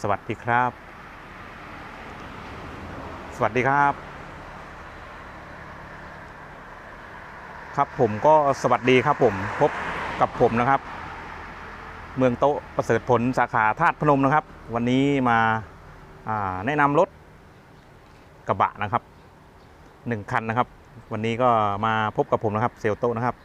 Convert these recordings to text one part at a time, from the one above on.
สวัสดีครับ สวัสดีครับ ครับผมก็สวัสดีครับผมพบกับผมนะครับ เมืองโต๊ะประเสริฐผลสาขาธาตุพนมนะครับ วันนี้มาาแนะนำรถกระบะนะครับหนึ่งคันนะครับ วันนี้ก็มาพบกับผมนะครับ เซลโต๊ะนะครับ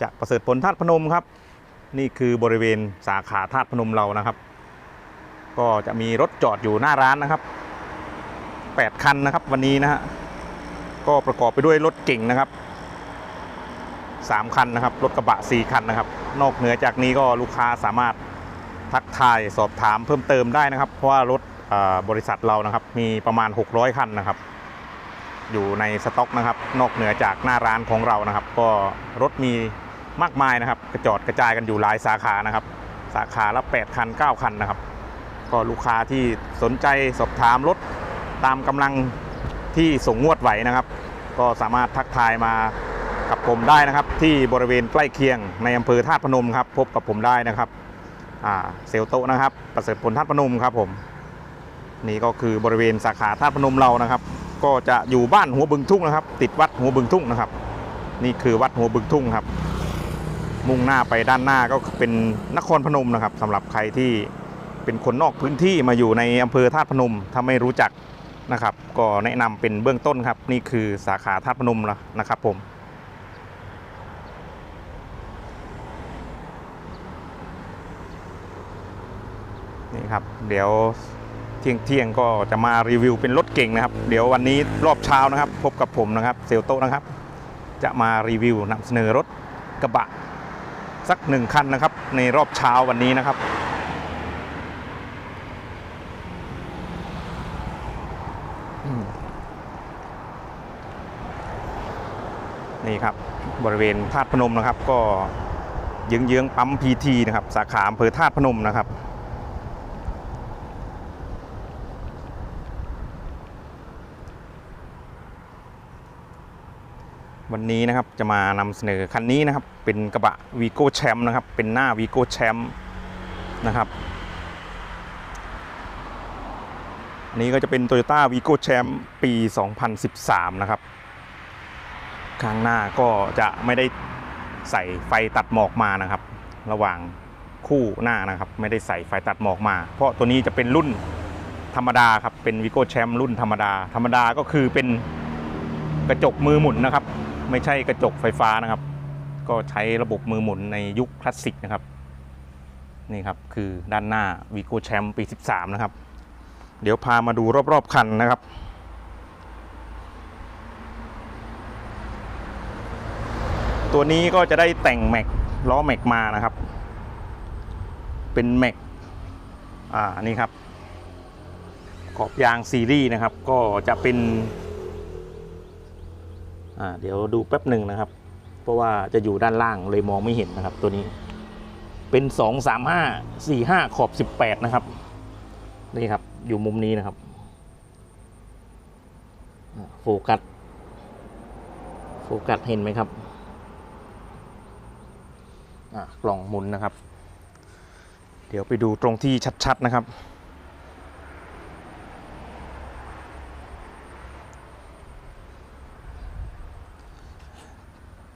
จากประเสริฐผลธาตุพนมครับ นี่คือบริเวณสาขาธาตุพนมเรานะครับ ก็จะมีรถจอดอยู่หน้าร้านนะครับ 8 คันนะครับวันนี้นะฮะก็ประกอบไปด้วยรถเก่งนะครับ 3 คันนะครับ รถกระบะ 4 คันนะครับ นอกเหนือจากนี้ก็ลูกค้าสามารถทักทายสอบถามเพิ่มเติมได้นะครับ เพราะว่ารถบริษัทเรานะครับ มีประมาณ 600 คันนะครับ อยู่ในสต็อกนะครับ นอกเหนือจากหน้าร้านของเรานะครับ ก็รถมีมากมายนะครับ กระจอดกระจายกันอยู่หลายสาขานะครับ สาขาละ 8 คัน 9 คันนะครับ ก็ลูกค้าที่สนใจสอบถามรถตามกำลังที่ส่งงวดไหวนะครับ ก็สามารถทักทายมากับผมได้นะครับ ที่บริเวณใกล้เคียงในอำเภอธาตุพนมครับ พบกับผมได้นะครับเซลโตนะครับ ประเสริฐผลธาตุพนมครับผมนี่ก็คือบริเวณสาขาธาตุพนมเรานะครับ ก็จะอยู่บ้านหัวบึงทุ่งนะครับ ติดวัดหัวบึงทุ่งนะครับ นี่คือวัดหัวบึงทุ่งครับ มุ่งหน้าไปด้านหน้าก็เป็นนครพนมนะครับสำหรับใครที่ เป็นคนนอกพื้นที่มาอยู่ในอำเภอธาตุพนมถ้าไม่รู้จักนะครับ ก็แนะนำเป็นเบื้องต้นครับ นี่คือสาขาธาตุพนมแล้วนะครับผมนี่ครับ เดี๋ยวเที่ยงเที่ยงก็จะมารีวิวเป็นรถเก่งนะครับ เดี๋ยววันนี้รอบเช้านะครับ พบกับผมนะครับเซลโต้นะครับ จะมารีวิวนำเสนอรถกระบะสักหนึ่งคันนะครับ ในรอบเช้าวันนี้นะครับ นี่ครับบริเวณธาตุพนมนะครับ ก็เยื้องๆปั๊มพีทีนะครับ สาขาอำเภอธาตุพนมนะครับวันนี้นะครับจะมานำเสนอคันนี้นะครับ เป็นกระบะวีโก้แชมป์นะครับ เป็นหน้าวีโก้แชมป์นะครับอันนี้ก็จะเป็น Toyota v i g o Champ ปี 2013 นะครับ ข้างหน้าก็จะไม่ได้ใส่ไฟตัดหมอกมานะครับ ระหว่างคู่หน้านะครับ ไม่ได้ใส่ไฟตัดหมอกมา เพราะตัวนี้จะเป็นรุ่นธรรมดาครับเป็น v i g o Champ รุ่นธรรมดา ธรรมดาก็คือเป็นกระจกมือหมุนนะครับ ไม่ใช่กระจกไฟฟ้านะครับ ก็ใช้ระบบมือหมุนในยุคคลาสสิกนะครับนี่ครับคือด้านหน้า v i g o Champ ปี 13 นะครับ เดี๋ยวพามาดูรอบ ๆ คันนะครับ ตัวนี้ก็จะได้แต่งแม็กล้อแม็กมานะครับ เป็นแม็กอ่านี่ครับ ขอบยางซีรีส์นะครับ ก็จะเป็นอ่าเดี๋ยวดูแป๊บหนึ่งนะครับ เพราะว่าจะอยู่ด้านล่างเลยมองไม่เห็นนะครับ ตัวนี้เป็น 2 3 5 4 5 ขอบ 18 นะครับ นี่ครับ อยู่มุมนี้นะครับ โฟกัส โฟกัสเห็นไหมครับ กล่องหมุนนะครับ เดี๋ยวไปดูตรงที่ชัดๆนะครับ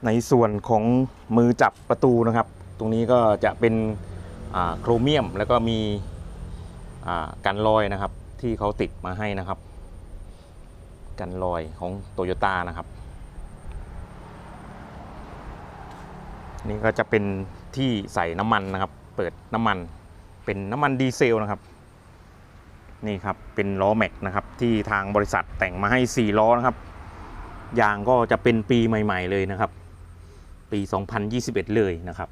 ในส่วนของมือจับประตูนะครับ ตรงนี้ก็จะเป็นโครเมียมแล้วก็มีกันรอยนะครับ ที่เขาติดมาให้นะครับ กันรอยของโตโยต้านะครับ นี่ก็จะเป็นที่ใส่น้ำมันนะครับ เปิดน้ำมัน เป็นน้ำมันดีเซลนะครับ นี่ครับเป็นล้อแม็กนะครับที่ทางบริษัทแต่งมาให้ 4 ล้อนะครับ ยางก็จะเป็นปีใหม่ ๆ เลยนะครับ ปี 2021 เลยนะครับ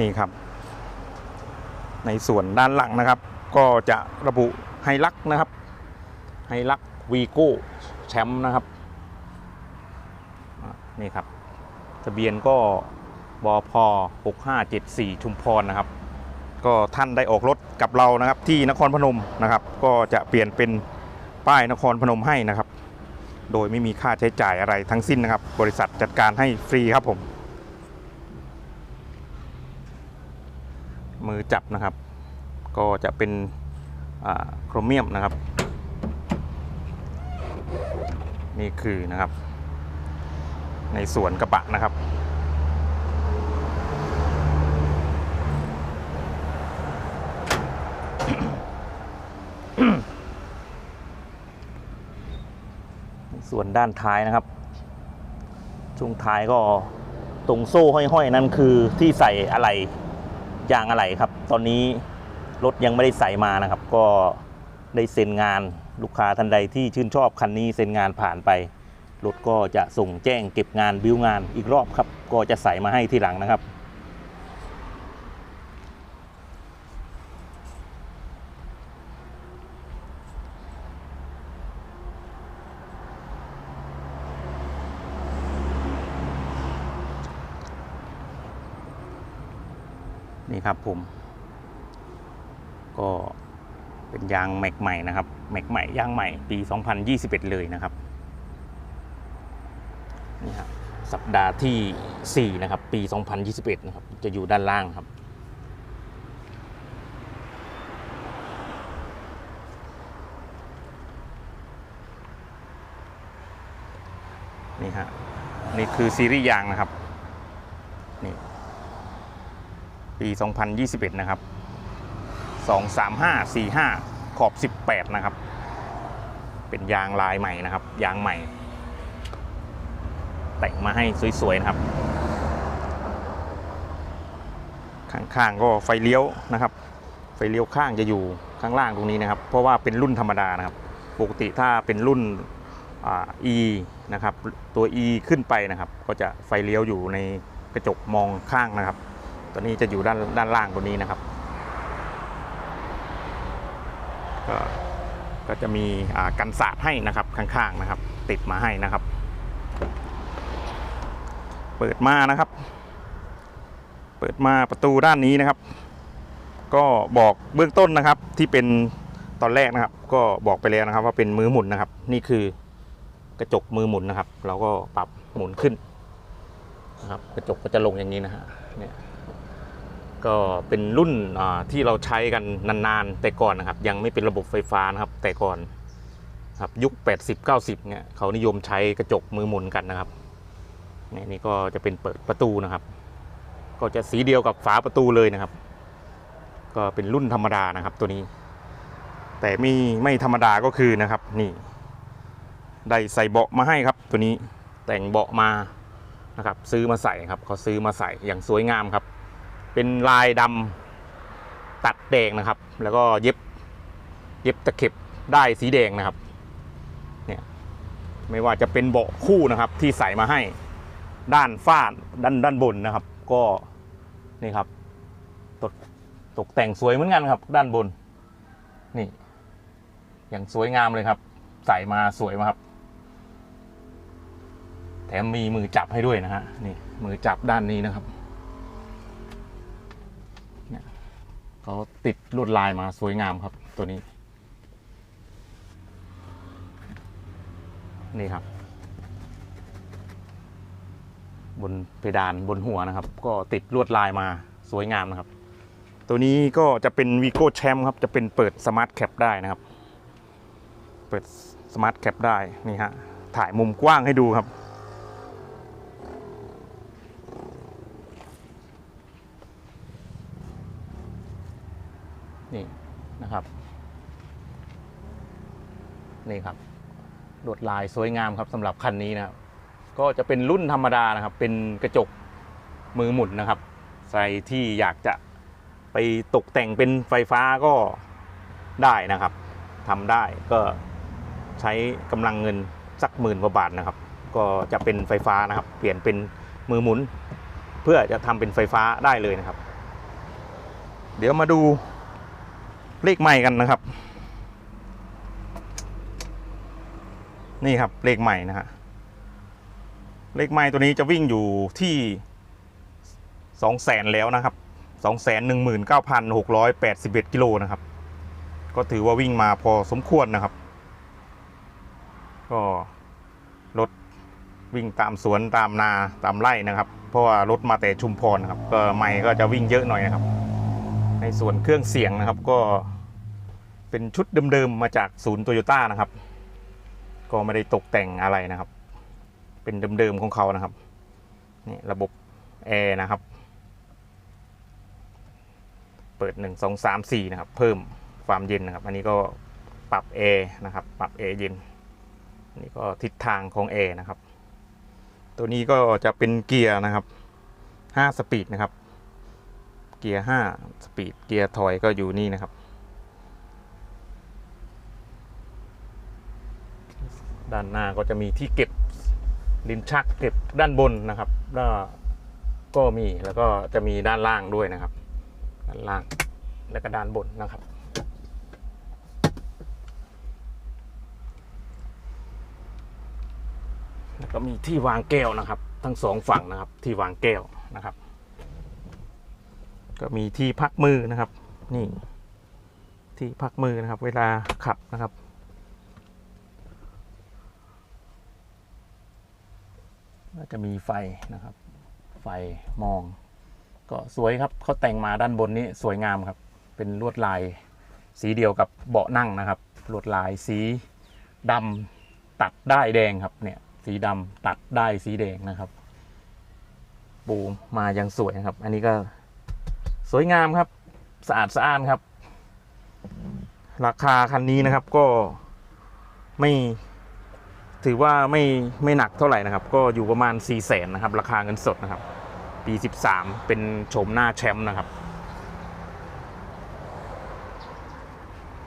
นี่ครับ ในส่วนด้านหลังนะครับ ก็จะระบุไฮลักนะครับไฮลักวีโก้แชมป์นะครับนี่ครับทะเบียนก็บพ6574 ชุมพรนะครับ ก็ท่านได้ออกรถกับเรานะครับ ที่นครพนมนะครับ ก็จะเปลี่ยนเป็นป้ายนครพนมให้นะครับ โดยไม่มีค่าใช้จ่ายอะไรทั้งสิ้นนะครับ บริษัทจัดการให้ฟรีครับผม มือจับนะครับ ก็จะเป็นโครเมียมนะครับ นี่คือนะครับ ในส่วนกระบะนะครับส่วนด้านท้ายนะครับ ช่วงท้ายก็ตรงโซ่ห้อยๆ นั่นคือที่ใส่อะไร ยางอะไรครับ ตอนนี้รถยังไม่ได้ใส่มานะครับ ก็ได้เซ็นงานลูกค้าท่านใดที่ชื่นชอบคันนี้เซ็นงานผ่านไปรถก็จะส่งแจ้งเก็บงานบิวงานอีกรอบครับ ก็จะใส่มาให้ทีหลังนะครับ ครับผม ก็เป็นยางแม็กใหม่นะครับแม็กใหม่ยางใหม่ปี 2021 เลยนะครับนี่ครับสัปดาห์ที่ 4 นะครับ ปี 2021 นะครับ จะอยู่ด้านล่างครับ นี่ฮะนี่คือซีรีส์ยางนะครับ นี่ ปี 2021 นะครับ 23545 ขอบ 18 นะครับ เป็นยางลายใหม่นะครับ ยางใหม่ แต่งมาให้สวย ๆ นะครับ ข้าง ๆ ก็ไฟเลี้ยวนะครับ ไฟเลี้ยวข้างจะอยู่ข้างล่างตรงนี้นะครับ เพราะว่าเป็นรุ่นธรรมดานะครับ ปกติถ้าเป็นรุ่นอ่า E นะครับ ตัว E ขึ้นไปนะครับ ก็จะไฟเลี้ยวอยู่ในกระจกมองข้างนะครับ ตัวนี้จะอยู่ด้านด้านล่างตัวนี้นะครับ ก็ก็จะมีกันสาดให้นะครับข้างๆนะครับ ติดมาให้นะครับ เปิดมานะครับ เปิดมาประตูด้านนี้นะครับ ก็บอกเบื้องต้นนะครับที่เป็นตอนแรกนะครับ ก็บอกไปแล้วนะครับ ว่าเป็นมือหมุนนะครับ นี่คือกระจกมือหมุนนะครับ เราก็ปรับหมุนขึ้นนะครับ กระจกก็จะลงอย่างนี้นะฮะเนี่ย ก็เป็นรุ่นที่เราใช้กันนานๆ แต่ก่อนนะครับ ยังไม่เป็นระบบไฟฟ้านะครับ แต่ก่อนครับยุค 80 90เนี่ยเขานิยมใช้กระจกมือหมุนกันนะครับนี่นี่ก็จะเป็นเปิดประตูนะครับ ก็จะสีเดียวกับฝาประตูเลยนะครับ ก็เป็นรุ่นธรรมดานะครับตัวนี้ แต่มีไม่ธรรมดาก็คือนะครับ นี่ ได้ใส่เบาะมาให้ครับ ตัวนี้แต่งเบาะมานะครับ ซื้อมาใส่ครับเขาซื้อมาใส่อย่างสวยงามครับ เป็นลายดำตัดแดงนะครับ แล้วก็เย็บเย็บตะเข็บได้สีแดงนะครับเนี่ยไม่ว่าจะเป็นเบาะคู่นะครับที่ใส่มาให้ด้านฝ้าด้านด้านบนนะครับ ก็นี่ครับตกตกแต่งสวยเหมือนกันครับ ด้านบน นี่อย่างสวยงามเลยครับ ใส่มาสวยมากครับ แถมมีมือจับให้ด้วยนะฮะนี่มือจับด้านนี้นะครับ เขาติดลวดลายมาสวยงามครับตัวนี้ นี่ครับ บนเพดานบนหัวนะครับ ก็ติดลวดลายมาสวยงามนะครับ ตัวนี้ก็จะเป็นวีโก้แชมป์ครับจะเป็นเปิดสมาร์ทแคปได้นะครับ เปิดสมาร์ทแคปได้นี่ฮะถ่ายมุมกว้างให้ดูครับ นี่นะครับ นี่ครับลวดลายสวยงามครับสำหรับคันนี้นะครับก็จะเป็นรุ่นธรรมดานะครับ เป็นกระจกมือหมุนนะครับใครที่อยากจะไปตกแต่งเป็นไฟฟ้าก็ได้นะครับทำได้ก็ใช้กำลังเงินสักหมื่นกว่าบาทนะครับ ก็จะเป็นไฟฟ้านะครับ เปลี่ยนเป็นมือหมุน เพื่อจะทำเป็นไฟฟ้าได้เลยนะครับ เดี๋ยวมาดู เลขใหม่กันนะครับ นี่ครับเลขใหม่นะฮะเลขใหม่ตัวนี้จะวิ่งอยู่ที่สองแสนแล้วนะครับ219,681กิโลนะครับ ก็ถือว่าวิ่งมาพอสมควรนะครับ ก็รถวิ่งตามสวนตามนาตามไร่นะครับ เพราะว่ารถมาแต่ชุมพรนะครับก็ไม่ก็จะวิ่งเยอะหน่อยนะครับ ในส่วนเครื่องเสียงนะครับก็เป็นชุดเดิมๆมาจากศูนย์โตโยต้านะครับ ก็ไม่ได้ตกแต่งอะไรนะครับ เป็นเดิมๆของเขานะครับนี่ระบบแอร์นะครับ เปิด 1 2 3 4 นะครับ เพิ่มความเย็นนะครับ อันนี้ก็ปรับแอร์นะครับ ปรับแอร์เย็นนนี้ก็ทิศทางของแอร์นะครับ ตัวนี้ก็จะเป็นเกียร์นะครับ 5 สปีดนะครับ กียร์5สปีดเกียร์ถอยก็อยู่นี่นะครับ ด้านหน้าก็จะมีที่เก็บลิ้นชักเก็บด้านบนนะครับ แล้วก็มีแล้วก็จะมีด้านล่างด้วยนะครับ ด้านล่างและก็ด้านบนนะครับแล้วก็มีที่วางแก้วนะครับ ทั้งสองฝั่งนะครับที่วางแก้วนะครับ ก็มีที่พักมือนะครับ นี่ที่พักมือนะครับ เวลาขับนะครับ จะมีไฟนะครับ ไฟมอง ก็สวยครับเขาแต่งมาด้านบนนี้สวยงามครับ เป็นลวดลายสีเดียวกับเบาะนั่งนะครับ ลวดลายสีดำตัดได้แดงครับเนี่ยสีดำตัดได้สีแดงนะครับ ปูมายังสวยนะครับ อันนี้ก็ สวยงามครับ สะอาดสะอ้านครับ ราคาคันนี้นะครับก็ไม่ถือว่าไม่ไม่หนักเท่าไหร่นะครับ ก็อยู่ประมาณ 4 0 0แสนนะครับ ราคาเงินสดนะครับ ปี 13 เป็นโฉมหน้าแชมป์นะครับ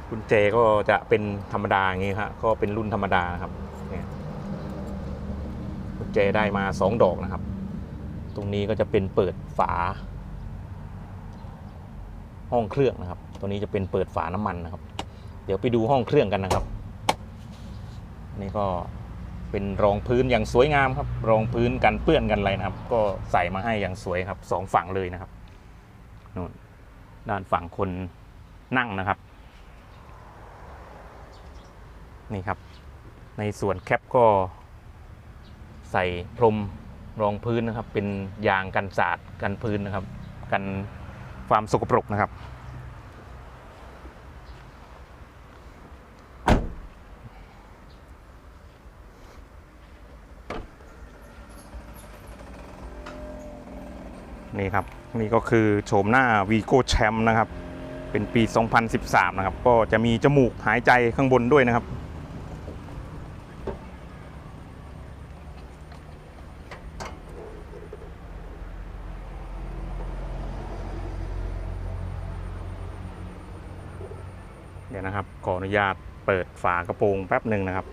กุญแจก็จะเป็นธรรมดาอย่างงี้ครับก็เป็นรุ่นธรรมดานะครับเนี่ยกุญแจได้มา 2 ดอกนะครับ ตรงนี้ก็จะเป็นเปิดฝา ห้องเครื่องนะครับ ตัวนี้จะเป็นเปิดฝาน้ำมันนะครับ เดี๋ยวไปดูห้องเครื่องกันนะครับ นี่ก็เป็นรองพื้นอย่างสวยงามครับ รองพื้นกันเปื้อนกันอะไรนะครับ ก็ใส่มาให้อย่างสวยครับสองฝั่งเลยนะครับนู่นด้านฝั่งคนนั่งนะครับ นี่ครับ ในส่วนแคปก็ ใส่พรมรองพื้นนะครับ เป็นยางกันสาดกันพื้นนะครับ กัน ความสกปรกนะครับนี่ครับนี่ก็คือโฉมหน้าวีโก้แชมป์นะครับ เป็นปี 2013 นะครับ ก็จะมีจมูกหายใจข้างบนด้วยนะครับ เดี๋ยวนะครับ ขออนุ ญาตเปิดฝากระโปรงแป๊บหนึ่งนะครับ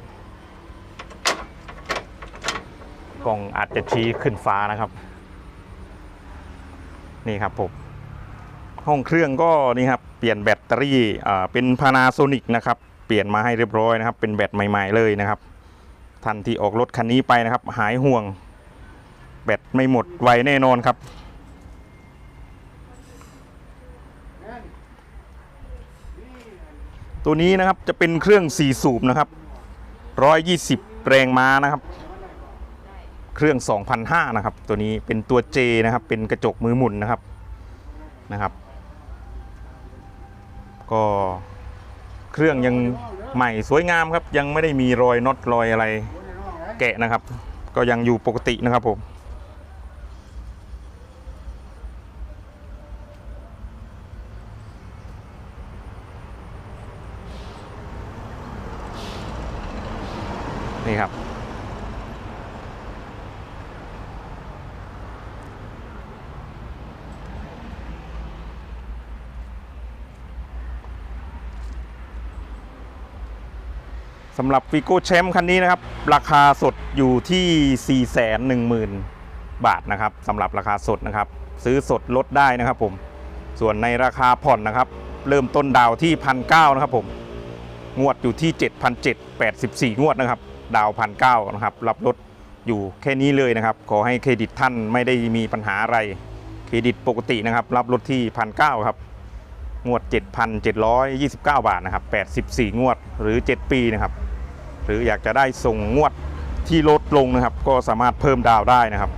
กล้องอาจจะชี้ขึ้นฟ้านะครับ นี่ครับผมห้องเครื่องก็นี่ครับเปลี่ยนแบตเตอรี่อ่าเป็น Panasonic นะครับเปลี่ยนมาให้เรียบร้อยนะครับ เป็นแบตใหม่ ๆเลยนะครับท่านที่ออกรถคันนี้ไปนะครับ หายห่วง แบตไม่หมดไวแน่นอนครับ ตัวนี้นะครับจะเป็นเครื่อง4สูบนะครับ120แรงม้านะครับ เครื่อง2,005นะครับ ตัวนี้เป็นตัว J นะครับ เป็นกระจกมือหมุนนะครับนะครับ ก็เครื่องยังใหม่สวยงามครับ ยังไม่ได้มีรอยน็อตรอยอะไรแกะนะครับ ก็ยังอยู่ปกตินะครับผมำหรับฟิโก้แชมป์คันนี้นะครับ ราคาสดอยู่ที่ 4 1 0 0 0 0 บาทนะครับสำหรับราคาสดนะครับ ซื้อสดลดได้นะครับผมส่วนในราคาผ่อนนะครับ เริ่มต้นดาวที่พันเนะครับผมงวดอยู่ที่ 7,784 งวดนะครับ ดาวพันเนะครับ รับรถอยู่แค่นี้เลยนะครับ ขอให้เครดิตท่านไม่ได้มีปัญหาอะไร เครดิตปกตินะครับ รับรถที่พันเครับงวด 7,729 บาทนะครับ84 งวดหรือ 7 ปีนะครับ หรืออยากจะได้ส่งงวดที่ลดลงนะครับ ก็สามารถเพิ่มดาวได้นะครับ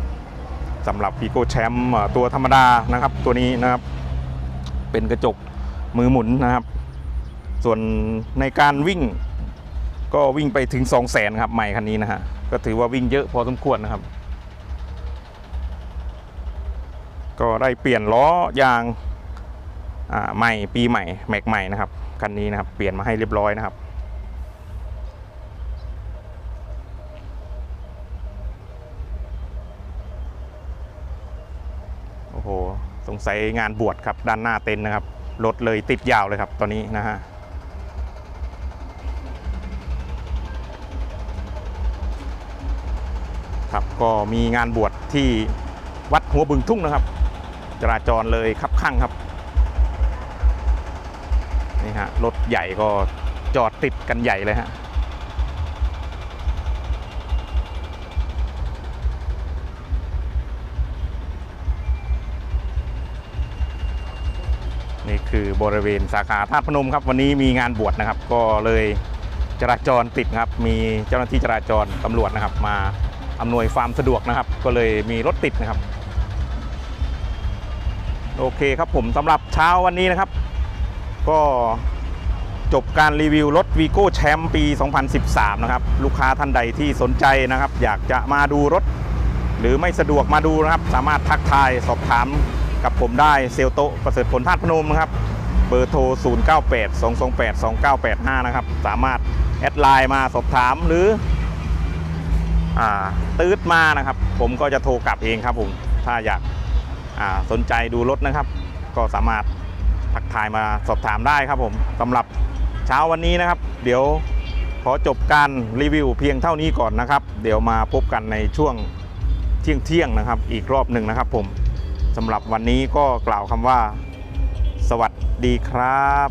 สำหรับพีโกแชมป์ตัวธรรมดานะครับ ตัวนี้นะครับ เป็นกระจกมือหมุนนะครับ ส่วนในการวิ่งก็วิ่งไปถึง 2 0 0แสนครับใหม่คันนี้นะฮะก็ถือว่าวิ่งเยอะพอสมควรนะครับ ก็ได้เปลี่ยนล้อยางใหม่ปีใหม่แม็กใหม่นะครับคันนี้นะครับ เปลี่ยนมาให้เรียบร้อยนะครับ โอ้โหสงสัยงานบวชครับด้านหน้าเต็นท์นะครับรถเลยติดยาวเลยครับตอนนี้นะฮะครับก็มีงานบวชที่วัดหัวบึงทุ่งนะครับ จราจรเลยคับข้างครับนี่ฮะรถใหญ่ก็จอดติดกันใหญ่เลยฮะ คือบริเวณสาขาธาตุพนมครับ วันนี้มีงานบวชนะครับ ก็เลยจราจรติดครับ มีเจ้าหน้าที่จราจรตำรวจนะครับ มาอำนวยความสะดวกนะครับ ก็เลยมีรถติดนะครับ โอเคครับผมสำหรับเช้าวันนี้นะครับ ก็จบการรีวิวรถวีโก้แชมป์ปี 2013 นะครับ ลูกค้าท่านใดที่สนใจนะครับ อยากจะมาดูรถ หรือไม่สะดวกมาดูนะครับ สามารถทักทายสอบถาม กับผมได้เซลโตประเสริฐผลธาตุพนมนะครับ เบอร์โทร 098 228 2985 นะครับ สามารถแอดไลน์มาสอบถามหรืออตืดมานะครับ ผมก็จะโทรกลับเองครับผม ถ้าอยากาสนใจดูรถนะครับ ก็สามารถทักทายมาสอบถามได้ครับผมสำหรับเช้าวันนี้นะครับ เดี๋ยวขอจบการรีวิวเพียงเท่านี้ก่อนนะครับ เดี๋ยวมาพบกันในช่วงเที่ยงเที่ยงนะครับ อีกรอบหนึ่งนะครับผม สำหรับวันนี้ก็กล่าวคำว่า สวัสดีครับ